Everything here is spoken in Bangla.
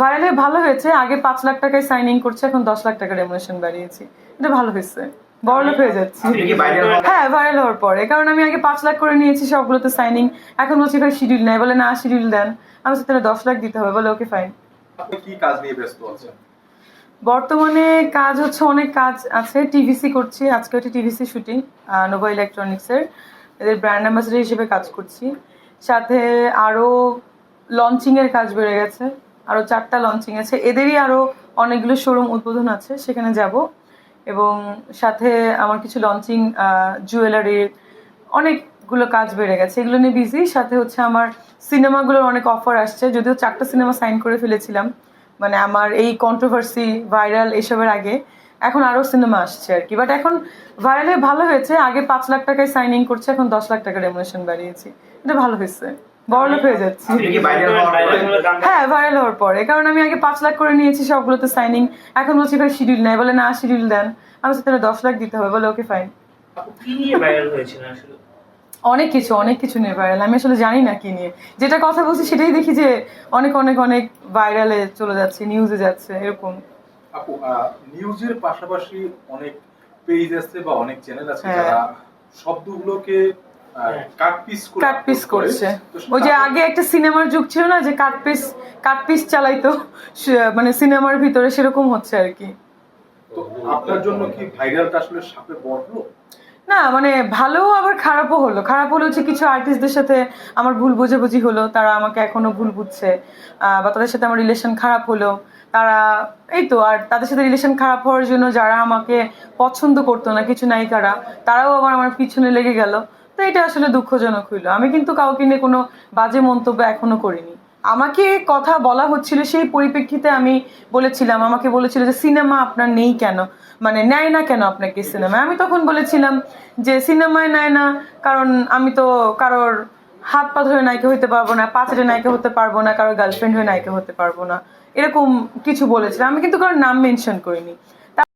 ভাইরাল হয়ে ভালো হয়েছে আগে পাঁচ লাখ টাকায় সাইনিং করছে এখন দশ লাখ টাকা রেমুনেশন বাড়িয়েছি। এটা ভালো হয়েছে। বড় লোক হয়ে যাচ্ছি। হ্যাঁ ভাইরাল হওয়ার পরে। কারণ আমি আগে পাঁচ লাখ করে নিয়েছি সবগুলোতে সাইনিং এখন বলছি ভাই শিডিউল নেই। বলে না শিডিউল দেন। আমি তাহলে দশ লাখ দিতে হবে। বলে ওকে ফাইন আপনি কি কাজ নিয়ে ব্যস্ত আছেন? বর্তমানে কাজ হচ্ছে অনেক কাজ আছে। টিভিসি করছি। আজকে হচ্ছে টিভিসি শুটিং নোভা ইলেকট্রনিক্সের এদের ব্র্যান্ড অ্যাম্বাসেডার হিসেবে কাজ করছি। সাথে আরও লঞ্চিংয়ের কাজ বেড়ে গেছে। আরও চারটা লঞ্চিং আছে। এদেরই আরও অনেকগুলো শোরুম উদ্বোধন আছে, সেখানে যাব। এবং সাথে আমার কিছু লঞ্চিং জুয়েলারির অনেকগুলো কাজ বেড়ে গেছে। এগুলো নিয়ে বিজি সাথে হচ্ছে আমার সিনেমাগুলোর অনেক অফার আসছে। যদিও চারটা সিনেমা সাইন করে ফেলেছিলাম মানে আমার এই কন্ট্রোভার্সি ভাইরাল এসবের আগে এখন আরও সিনেমা আসছে আর কি। বাট এখন ভাইরাল ভালো হয়েছে। আগে পাঁচ লাখ টাকায় সাইনিং করছে, এখন দশ লাখ টাকা রেমুনেশন বাড়িয়েছি। এটা ভালো হয়েছে। বড় লোক হয়ে যাচ্ছি। হ্যাঁ ভাইরাল হওয়ার পরে। কারণ আমি আগে পাঁচ লাখ করে নিয়েছি সবগুলোতে সাইনিং এখন বলছি ভাই শিডিউল নেই। বলে না শিডিউল দেন। আমি তাহলে দশ লাখ দিতে হবে। বলে ওকে ফাইন আপু কি নিয়ে ভাইরাল হয়েছিল আসলে? অনেক কিছু অনেক কিছু নিয়ে ভাইরাল আমি আসলে জানি না কি নিয়ে। যেটা কথা বলছি সেটাই দেখি যে অনেক অনেক অনেক ভাইরালে চলে যাচ্ছে নিউজে যাচ্ছে এরকম। আপু নিউজের পাশাপাশি অনেক পেজ আছে বা অনেক চ্যানেল আছে হ্যাঁ। যারা শব্দগুলোকে কাট পিস করে কাট পিস। করছে। ওই যে আগে একটা সিনেমার যুগ ছিল না যে কাট পিস কাট পিস চালাইতো মানে সিনেমার ভিতরে সেরকম হচ্ছে আর কি। আপনার জন্য কি ভাইরালটা আসলে সাপে বড়লো না মানে ভালো আবার খারাপও হলো। খারাপ হলো হচ্ছে কিছু আর্টিস্টদের সাথে আমার ভুল বোঝাবুঝি হলো তারা আমাকে এখনও ভুল বুঝছে বা তাদের সাথে আমার রিলেশন খারাপ হলো। তারা এই তো আর তাদের সাথে রিলেশন খারাপ হওয়ার জন্য যারা আমাকে পছন্দ করতো না কিছু নায়িকারা তারাও আবার আমার পিছনে লেগে গেল। তো এটা আসলে দুঃখজনক হইল। আমি কিন্তু কাউকে নিয়ে কোনো বাজে মন্তব্য এখনও করিনি। আমাকে কথা বলা হচ্ছিল সেই পরিপ্রেক্ষিতে আমি বলেছিলাম, আমাকে বলেছিল যে সিনেমা আপনার নেই কেন? মানে নেয় না কেন আপনাকে সিনেমায়? আমি তখন বলেছিলাম যে সিনেমায় নেয় না, কারণ আমি তো কারোর হাত পা ধরে নায়িকা হতে পারব না পাঁচটা নায়িকা হতে পারব না, কারোর গার্লফ্রেন্ড হয়ে নায়িকা হতে পারব না, এরকম কিছু বলেছিলাম। আমি কিন্তু কারোর নাম মেনশন করিনি।